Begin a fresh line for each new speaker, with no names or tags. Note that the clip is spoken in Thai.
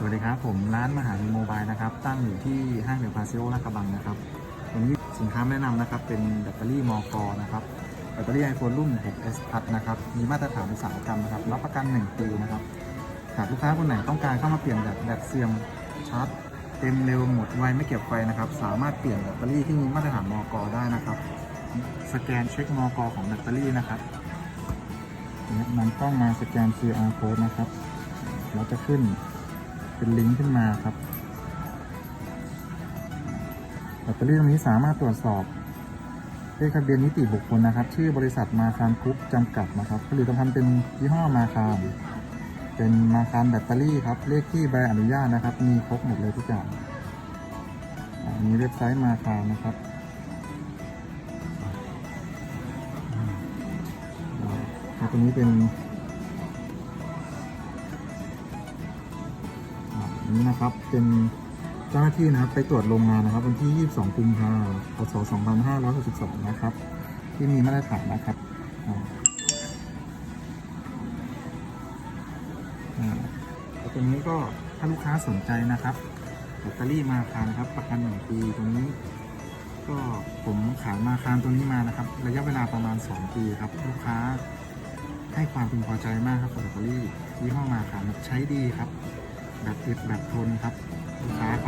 สวัสดีครับ ผมร้านมหาวิโมบายนะครับ ตั้งอยู่ที่ห้างเดลพาซิโอลาดกระบังนะครับวันนี้สินค้าแนะนำนะครับ เป็นแบตเตอรี่มอกนะครับแบตเตอรี่ iPhone รุ่น 6s Plus นะครับ มีมาตรฐานอุตสาหกรรมนะครับ รับประกัน 1 ปีนะครับ หากลูกค้าคนไหนต้องการเข้ามาเปลี่ยนแบตแบตเสื่อมชาร์จเต็มเร็วหมดไวไม่เก็บไฟนะครับ สามารถเปลี่ยนแบตเตอรี่ที่มีมาตรฐานมอกได้นะครับ สแกนเช็คมอกของแบตเตอรี่นะครับนำกล้องมาสแกน QR code นะครับ แล้วจะขึ้น เป็นลิงก์ขึ้นมาครับแบตเตอรี่ตรงนี้สามารถตรวจสอบเลขทะเบียนนิติบุคคลนะครับ ชื่อบริษัทมาคารกรุ๊ปจำกัดนะครับผลิตภัณฑ์เป็นยี่ห้อมาคารเป็นมาคารแบตเตอรี่ครับเลขที่ใบอนุญาตนะครับ มีครบหมดเลยทุกอย่างมีเว็บไซต์มาคารนะครับอ่าแล้วตัวนี้เป็น นนี้นะครับ เป็นเจ้าหน้าที่นะครับไปตรวจโรงงานนะครับ วันที่ 22 กุมภาพันธ์ พศ 2562 นะครับ ที่มีมาตรฐานนะครับอ่าอ่าแล้วตรงนี้ก็ถ้าลูกค้าสนใจนะครับแบตเตอรี่มาคารครับประกันหนึ่งปีตรงนี้ ก็ผมขายมาคารตัวนี้มานะครับ ระยะเวลาประมาณ 2 ปีครับ ลูกค้าให้ความพึงพอใจมากครับแบตเตอรี่ยี่ห้อมาคารใช้ดีครับ แบบอึดแบบทนครับลูกค้าคอนเฟิร์มครับ